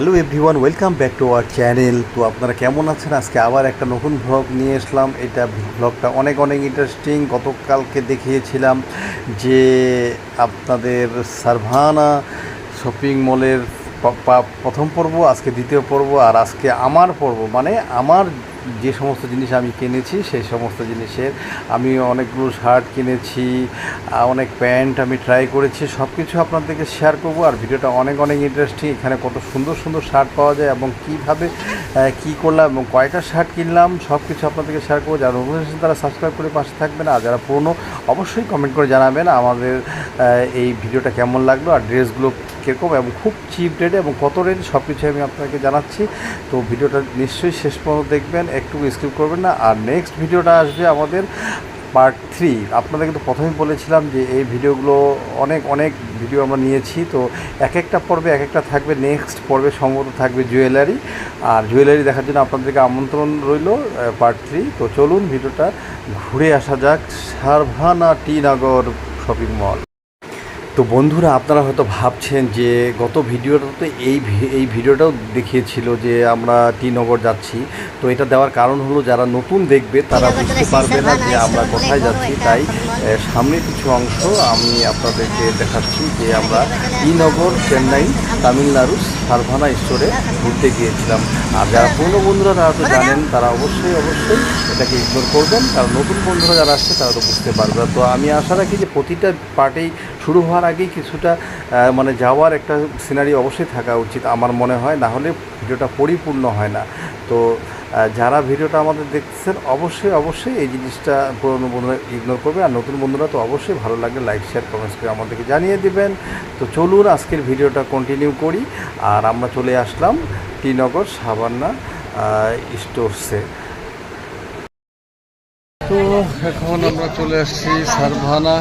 Hello everyone welcome back to our channel তো আপনারা কেমন আছেন? আজকে আবার একটা নতুন ভ্লগ নিয়ে এসলাম। এটা ভ্লগটা অনেক অনেক ইন্টারেস্টিং গতকালকে দেখিয়েছিলাম যে আপনাদের সারভানা শপিং মলের প্রথম পর্ব, আজকে দ্বিতীয় পর্ব, আর আজকে আমার পর্ব। মানে আমার যে সমস্ত জিনিস আমি কিনেছি, সেই সমস্ত জিনিসের আমি অনেকগুলো শার্ট কিনেছি অনেক প্যান্ট আমি ট্রাই করেছি সব কিছু আপনাদেরকে শেয়ার করব। আর ভিডিওটা অনেক অনেক ইন্টারেস্টিং এখানে কত সুন্দর সুন্দর শার্ট পাওয়া যায় এবং কীভাবে কী করলাম এবং কয়টা শার্ট কিনলাম সব কিছু আপনাদেরকে শেয়ার করব। যারা নতুন তারা সাবস্ক্রাইব করে পাশে থাকবেন, আর যারা পুরনো, অবশ্যই কমেন্ট করে জানাবেন আমাদের এই ভিডিওটা কেমন লাগল, আর ড্রেসগুলো কীরকম এবং খুব চিপ রেটে এবং কত রেট সব কিছু আমি আপনাকে জানাচ্ছি। তো ভিডিওটা নিশ্চয়ই শেষ পর্যন্ত দেখবেন, একটু স্কিপ করবেন না। আর নেক্সট ভিডিওটা আসবে আমাদের পার্ট থ্রি আপনাদের কিন্তু প্রথমেই বলেছিলাম যে এই ভিডিওগুলো অনেক অনেক ভিডিও আমরা নিয়েছি। তো এক একটা পর্বে এক একটা থাকবে। নেক্সট পর্বে সম্ভবত থাকবে জুয়েলারি আর জুয়েলারি দেখার জন্য আপনাদেরকে আমন্ত্রণ রইল পার্ট থ্রি তো চলুন, ভিডিওটা ঘুরে আসা যাক। Saravana T Nagar shopping mall. তো বন্ধুরা আপনারা হয়তো ভাবছেন যে গত ভিডিওটা তো এই এই ভিডিওটাও দেখিয়েছিল যে আমরা টি নগর যাচ্ছি। তো এটা দেওয়ার কারণ হলো যারা নতুন দেখবে তারা বুঝতে পারবে না যে আমরা কোথায় যাচ্ছি। তাই এ, সামনে কিছু অংশ আমি আপনাদেরকে দেখাচ্ছি যে আমরা টি নগর চেন্নাই তামিলনাড়ু সারভানা স্টোরে ঘুরতে গিয়েছিলাম। আর যারা পুরনো বন্ধুরা তারা তো জানেন তারা অবশ্যই অবশ্যই এটাকে ইগনোর করবেন। কারণ নতুন বন্ধুরা যারা আসছে তারা তো বুঝতে পারবে। না। তো আমি আশা রাখি যে প্রতিটা পার্টেই শুরু হওয়ার আগেই কিছুটা মানে যাওয়ার একটা সিনারি অবশ্যই থাকা উচিত আমার মনে হয়। না হলে ভিডিওটা পরিপূর্ণ হয় না। তো যারা ভিডিওটা আমাদের দেখছেন অবশ্যই অবশ্যই এই জিনিসটা পুরনো বন্ধুরা ইগনোর করবে। আর নতুন বন্ধুরা তো অবশ্যই ভালো লাগলে লাইক শেয়ার কমেন্টস করে আমাদেরকে জানিয়ে দিবেন। তো চলুন আজকের ভিডিওটা কন্টিনিউ করি। আর আমরা চলে আসলাম টিনগর সাবান্না স্টোরসে তো এখন আমরা চলে আসছি সারভানা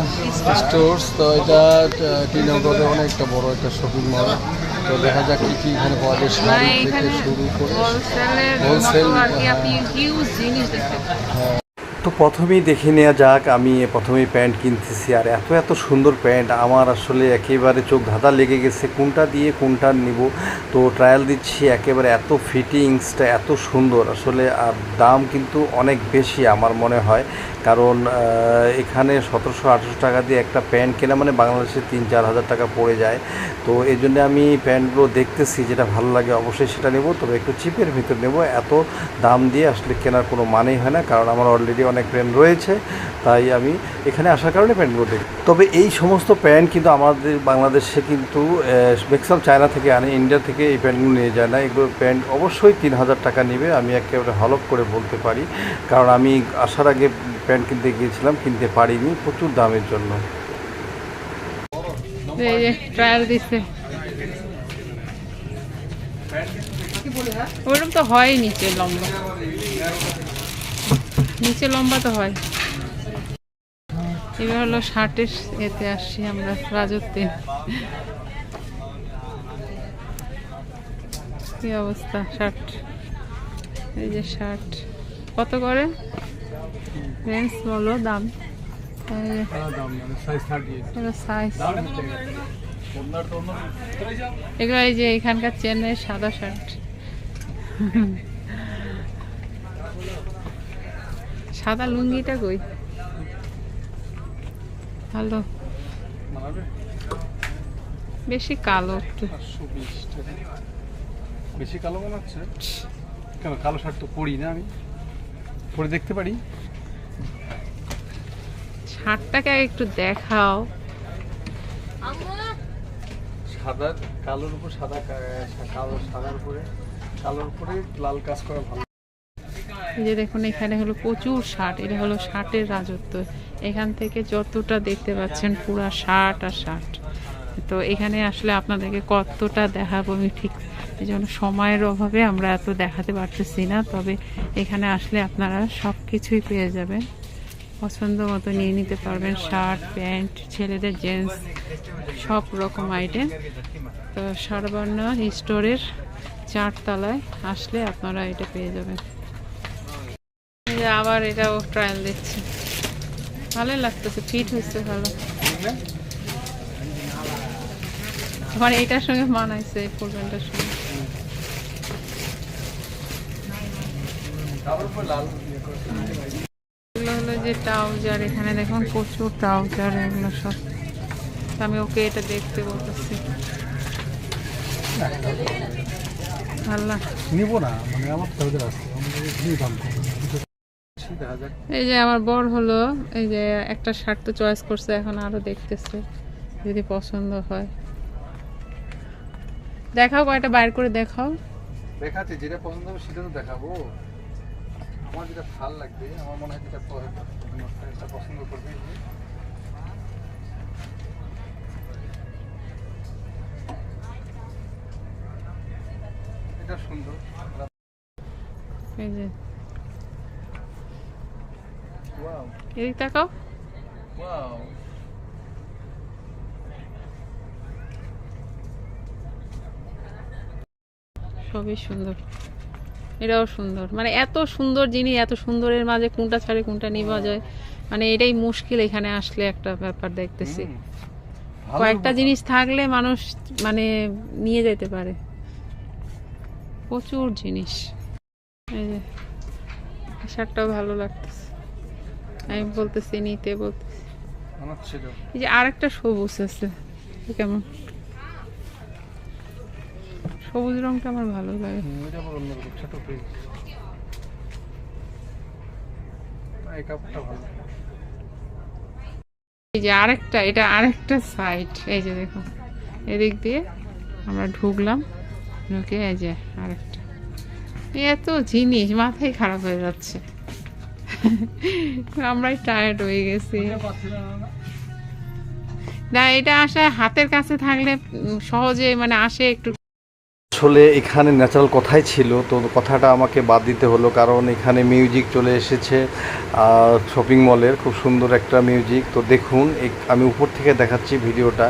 স্টোর্স তো এটা টিনগরে অনেকটা বড় একটা শপিং মল তো দেখা যাক কি কি এখানে পাওয়া যায়। শাড়ি থেকে শুরু করে হোলসেল হ্যাঁ। তো প্রথমেই দেখে নেওয়া যাক, আমি প্রথমেই প্যান্ট কিনতেছি। আর এত এত সুন্দর প্যান্ট, আমার আসলে একেবারে চোখ ধাঁধা লেগে গেছে। কোনটা দিয়ে কোনটা নিব? তো ট্রায়াল দিচ্ছি, একেবারে এত ফিটিংসটা এত সুন্দর। আসলে, আর দাম কিন্তু অনেক বেশি আমার মনে হয়। কারণ এখানে সতেরোশো আঠেরোশো টাকা দিয়ে একটা প্যান্ট কেনা মানে বাংলাদেশে তিন চার হাজার টাকা পড়ে যায়। তো এই জন্য আমি প্যান্টগুলো দেখতেছি, যেটা ভালো লাগে অবশ্যই সেটা নেব। তবে একটু চিপের ভিতর নেব, এত দাম দিয়ে আসলে কেনার কোনো মানেই হয় না, কারণ আমার অলরেডি অনেক প্যান্ট রয়েছে, তাই আমি এখানে আসার কারণে প্যান্টগুলো দেখি। তবে এই সমস্ত প্যান্ট কিন্তু আমাদের বাংলাদেশে কিন্তু ম্যাক্সিমাম চায়না থেকে আনে ইন্ডিয়া থেকে এই প্যান্টগুলো নিয়ে যায় না। এগুলো প্যান্ট অবশ্যই তিন হাজার টাকা নেবে, আমি একেবারে হলপ করে বলতে পারি। কারণ আমি আসার আগে প্যান্ট কিনতে গিয়েছিলাম, কিনতে পারিনি, প্রচুর দামের জন্য। দিচ্ছে তো নিচে লম্বা। নিচে লম্বা তো হয়। এবার হলো এতে আসছি আমরা, রাজত্বে। অবস্থা শার্ট এই যে শার্ট কত করে? রেঞ্জ বলো দাম। এগুলো সাইজ এগুলো এই যে এখানকার চেন্নাই সাদা শার্ট সাদা লুঙ্গিটা কই? ভালো। বেশি কালো একটু। বেশি কালো মনে হচ্ছে কেন কালো শার্ট তো পরি না আমি। পরে দেখতে পারি। শার্টটাকে একটু দেখাও। সাদা কালোর উপর সাদা কালো সাদার উপরে কালোর উপরে লাল কাজ করা ভালো। যে দেখুন এখানে হলো প্রচুর শার্ট এটা হলো শার্টের রাজত্ব। এখান থেকে যতটা দেখতে পাচ্ছেন পুরা শার্ট আর শার্ট। তো এখানে আসলে আপনাদেরকে কতটা দেখাবো আমি ঠিক এই জন্য সময়ের অভাবে আমরা এত দেখাতে পারতেছি না, তবে এখানে আসলে আপনারা সব কিছুই পেয়ে যাবেন। পছন্দ মতো নিয়ে নিতে পারবেন শার্ট, প্যান্ট, ছেলেদের জেন্টস, সব রকম আইটেম। তো সারবর্ণ স্টোরের চারতলায় আসলে আপনারা এটা পেয়ে যাবেন। আবার এটাও ট্রায়াল দিচ্ছি। ভালোই লাগতেছে ফিট হচ্ছে ভালো। আমার এইটার সঙ্গে মানাইছে এই ফুল প্যান্টের সঙ্গে কালোর উপর লাল ইয়ে করে এগুলো হলো যে ট্রাউজার এখানে দেখুন প্রচুর ট্রাউজার এগুলো সব। আমি ওকে এটা দেখতে বলতেছি। আল্লাহ। নিবো না মানে এই যে আমার বর হলো এই যে একটা শার্ট তো চয়েস করছে এখন আরও দেখতেছে যদি পছন্দ হয়। দেখাও কয়টা বাইর করে দেখাও। দেখাচ্ছি যেটা পছন্দ হবে সেটা তো দেখাবো। আমার যেটা ভালো লাগবে আমার মনে হয় যেটা পছন্দ করবে এটা সুন্দর। এই যে। এদিক তাকাও। সবই সুন্দর। এটাও সুন্দর। মানে এত সুন্দর জিনিস এত সুন্দরের মাঝে কোনটা ছাড়ে কোনটা নিবা যায়। মানে এটাই মুশকিল এখানে আসলে একটা ব্যাপার দেখতেছি। কয়েকটা জিনিস থাকলে মানুষ মানে নিয়ে যেতে পারে। প্রচুর জিনিস। এই যে শার্টটাও ভালো লাগতেছে। আমি বলতেছি নিতে বলতেছি। এই যে আরেকটা সবুজ আছে। কেমন? সবুজ রংটা আমার ভালো লাগে। এটা আবার অন্যরকম ছোট পেজ এই কাপড়টা ভালো। এই যে আরেকটা এটা আরেকটা সাইড এই যে দেখো এদিক দিয়ে আমরা ঢুকলাম। ঢুকে এই যে আরেকটা। এত জিনিস মাথায় খারাপ হয়ে যাচ্ছে। আমরাই টায়ার্ড হয়ে গেছি। না এটা আসে হাতের কাছে থাকলে সহজে মানে আসে একটু আসলে এখানে ন্যাচারাল কথাই ছিল। তো কথাটা আমাকে বাদ দিতে হলো কারণ এখানে মিউজিক চলে এসেছে শপিং মলের খুব সুন্দর একটা মিউজিক তো দেখুন আমি উপর থেকে দেখাচ্ছি ভিডিওটা।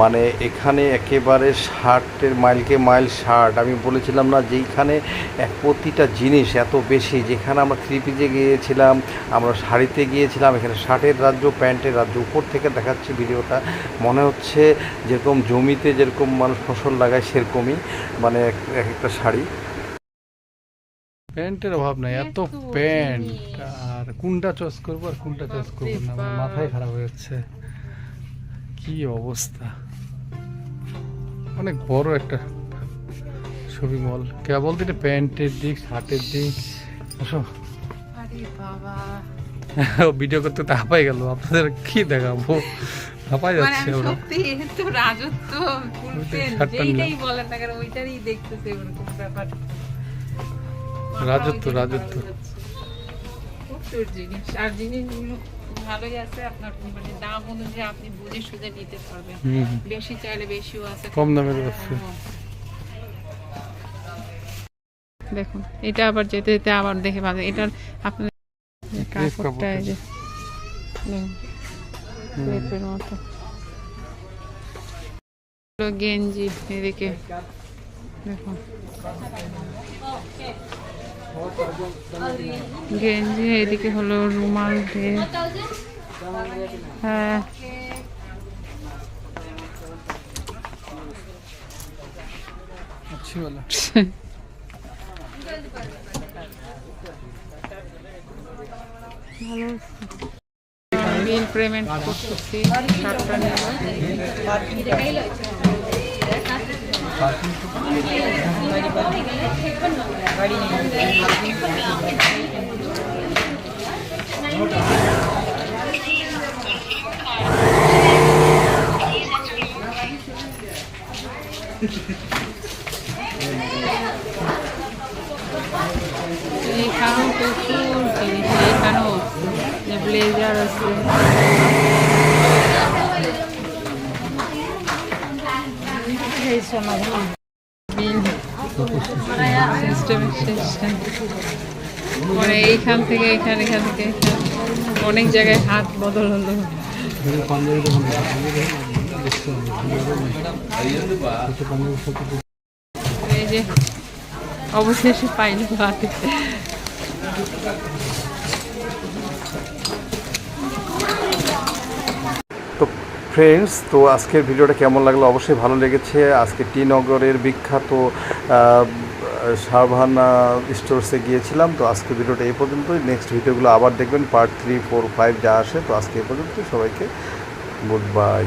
মানে এখানে একেবারে শার্টের মাইলকে মাইল শার্ট আমি বলেছিলাম না যেইখানে এক প্রতিটা জিনিস এত বেশি। যেখানে আমরা থ্রি পিজে গিয়েছিলাম, আমরা শাড়িতে গিয়েছিলাম, এখানে শার্টের রাজ্য, প্যান্টের রাজ্য। উপর থেকে দেখাচ্ছি ভিডিওটা। মনে হচ্ছে যেরকম জমিতে যেরকম মানুষ ফসল লাগায় সেরকমই। মানে এক- এক একটা শাড়ি। প্যান্টের অভাব নাই এত এত প্যান্ট। আর কোনটা চয়েস করব আর কোনটা চয়েস করব না আমার মাথায় খারাপ হয়ে যাচ্ছে। কি অবস্থা? অনেক বড় একটা শপিং মল। কেবল দিকে প্যান্টের দিক শার্টের দিক আসো। ভিডিও করতে তো হাঁপাই গেল আপনাদের কি দেখাবো? মানে যাচ্ছে ওরা। সত্যি রাজত্ব ফুলফিল যেইটাই বলেন না কেন ওইটারই দেখতেছে ওরকম ব্যাপার। রাজত্ব, রাজত্ব। প্রচুর জিনিস। আর জিনিসগুলো ভালোই আছে আপনার মানে দাম অনুযায়ী আপনি বুঝে সুঝে নিতে পারবেন। বেশি চাইলে বেশিও আছে কম দামের আছে। দেখুন এটা আবার যেতে যেতে আবার দেখে পাবেন এটার আপনার কাপড়টা এই যে। ক্রেপের মতো হলো গেঞ্জি এদিকে দেখুন গেঞ্জি এদিকে হলো রুমাল দিয়ে হ্যাঁ अच्छी वाला ভালো বিল পেমেন্ট করতেছি শার্টটা নেব। প্রচুর জিনিস এইখানেও যে ব্লেজার আছে এইখান থেকে এখান এখান থেকে অনেক জায়গায় হাত বদল হলো এই যে অবশেষে পাইলো হাতে তো ফ্রেন্ডস তো আজকের ভিডিওটা কেমন লাগল? অবশ্যই ভালো লেগেছে। আজকে টি নগরের বিখ্যাত সাভানা স্টোরসে গিয়েছিলাম। তো আজকে ভিডিওটা এই পর্যন্তই। নেক্সট ভিডিওগুলো আবার দেখবেন। পার্ট থ্রি ফোর ফাইভ যা আসে, তো আজকে এই পর্যন্ত সবাইকে গুড বাই